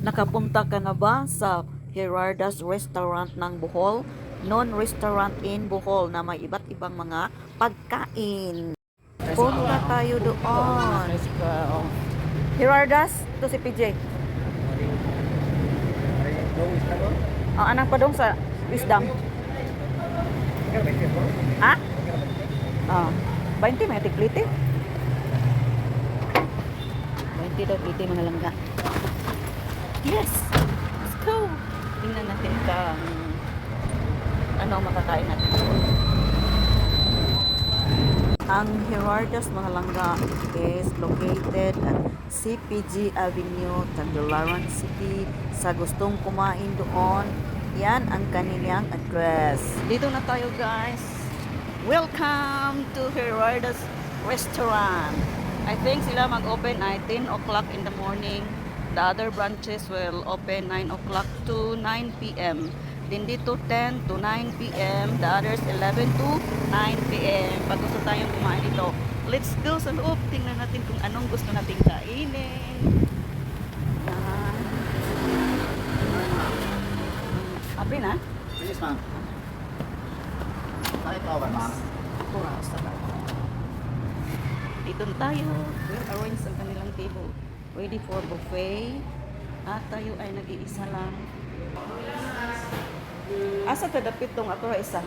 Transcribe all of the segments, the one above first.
Nakapunta ka na ba sa Gerarda's Restaurant ng Bohol? Non-restaurant in Bohol na may iba't ibang mga pagkain. Punta tayo doon. Gerarda's, to si PJ. Ang anak pa doon sa Wisdom. Ha? Ah, 20 may tiklite. 20 daw mga langga. Yes! Let's go! Tingnan natin kung ano ang makakain natin. Ang Gerardo's mga langga is located at CPG Avenue, Tagbilaran City. Sa gustong kumain doon, yan ang kanilang address. Dito na tayo guys. Welcome to Gerardo's Restaurant. I think sila mag-open ay 10 o'clock in the morning. The other branches will open 9 o'clock to 9 p.m. Then dito 10 to 9 p.m. The others 11 to 9 p.m. Pag gusto tayong kumain dito, let's go sa loob. Tingnan natin kung anong gusto nating kainin. Yan. Apri na? Yes, ma'am. Tayo ba, ma'am? Pura sa Dito na tayo. Well arranged ang kanilang table. Ready for buffet. At tayo ay nag-iisa lang. Asa tadapit tong ako ra isa?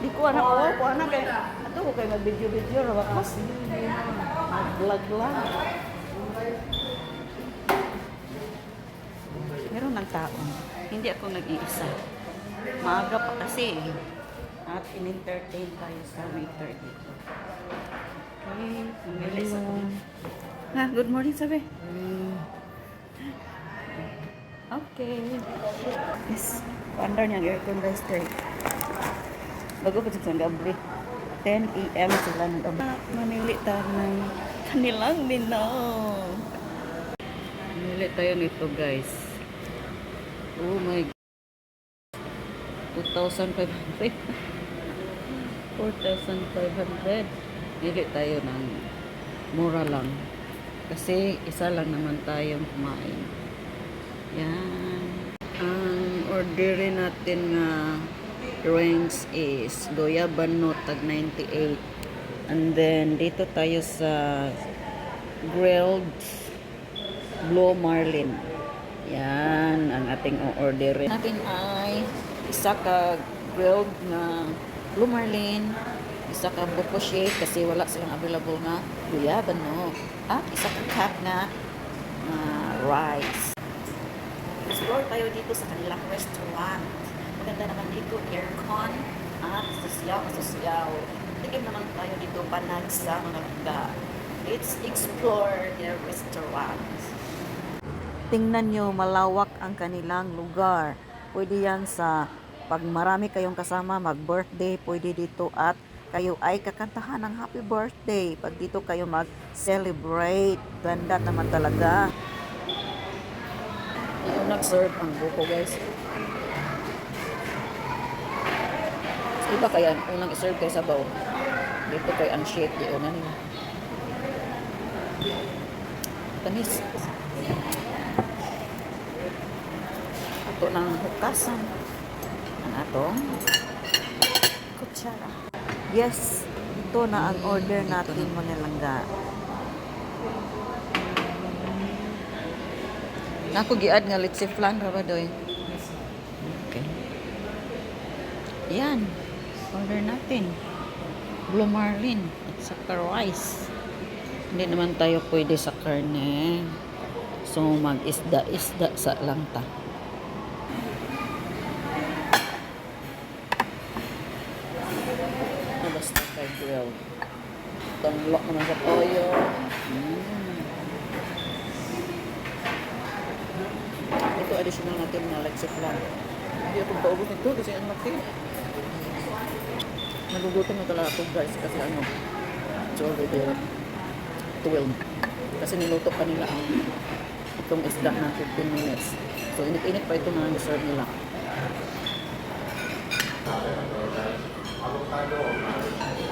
Di ko anak ko, ko anak kay ato ko kay mag-video-video ra bakos. Mag-vlog lang. Meron ng tao. Hindi ako nag-iisa. Maaga pa kasi. At in-entertain tayo sa waiter dito. Mamili sa Ha, good morning sabi. Okay. Yes. Under niya ang aircon guys straight. Bago pa sa gabi. 10 a.m. sila ng gabi. Manili tayo ng kanilang menu. Manili tayo nito guys. Oh my God. 2,500. 4,500. Hindi tayo ng mura lang. Kasi isa lang naman tayong kumain. Yan. Ang orderin natin nga drinks is Goyaban no tag 98. And then dito tayo sa grilled Blue Marlin. Yan ang ating orderin. Natin ay isa ka grilled na Blue Marlin, isa ka buko shake kasi wala silang available nga guyaban no. At isa ka cup na ah, rice. Explore tayo dito sa kanilang restaurant. Maganda naman dito, aircon at sosyaw na sosyaw. Tigim naman tayo dito panag sa mga langga. Let's explore their restaurant. Tingnan nyo, malawak ang kanilang lugar. Pwede yan sa pag marami kayong kasama, mag-birthday, pwede dito at kayo ay kakantahan ng happy birthday. Pag dito kayo mag-celebrate, ganda naman talaga. Yung nag-serve ang buko guys. Iba kaya unang i-serve kay sabaw. Dito kay ang shit, di una nila. Tanis. Ito ng hukasan. Ang atong. Yes, ito na ang order natin mga langga. Ako giad nga litsi flan ra ba? Okay. Yan. Order natin. Blue marlin at saka rice. Hindi naman tayo pwede sa karne. So mag-isda-isda sa lang ta. Tanglok naman sa toyo. Mm. Ito additional natin na sa flan. Hindi ako paubos nito kasi ang laki. Nagugutom na talaga ako guys kasi ano, it's already 12. Kasi niluto pa nila ang itong isda na 15 minutes. So init-init pa ito na deserve nila.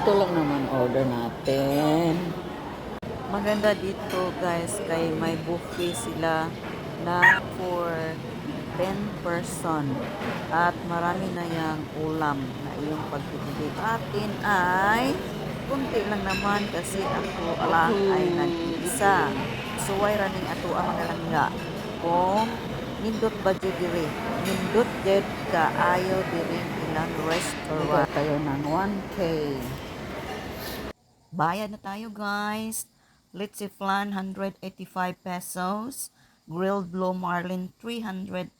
Ito lang naman order natin. Maganda dito guys kay may buffet sila na for 10 person at marami na yung ulam na iyong pagpipili. Atin ay kunti lang naman kasi ako lang ay nag-isa. So why running ato ang mga langga? Kung nindot ba diri? Nindot dyan ka ayaw diri ilang restaurant. tayo ng 1K. Bayad na tayo guys. See flan 185 pesos. Grilled blue marlin 360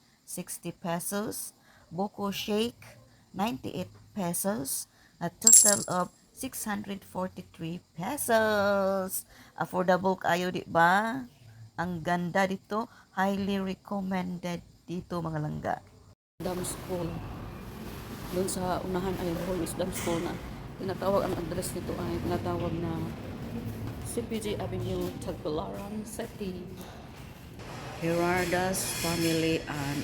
pesos. Boko shake 98 pesos. A total of 643 pesos. Affordable kayo di ba? Ang ganda dito. Highly recommended dito mga langga. Dam School. Doon sa unahan ay Holos Dam School na tinatawag ang address nito ay tinatawag na CPJ Avenue, Tagbilaran City. Gerarda's Family and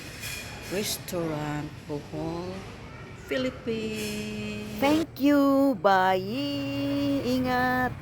Restaurant, Bohol, Philippines. Thank you. Bye. Ingat.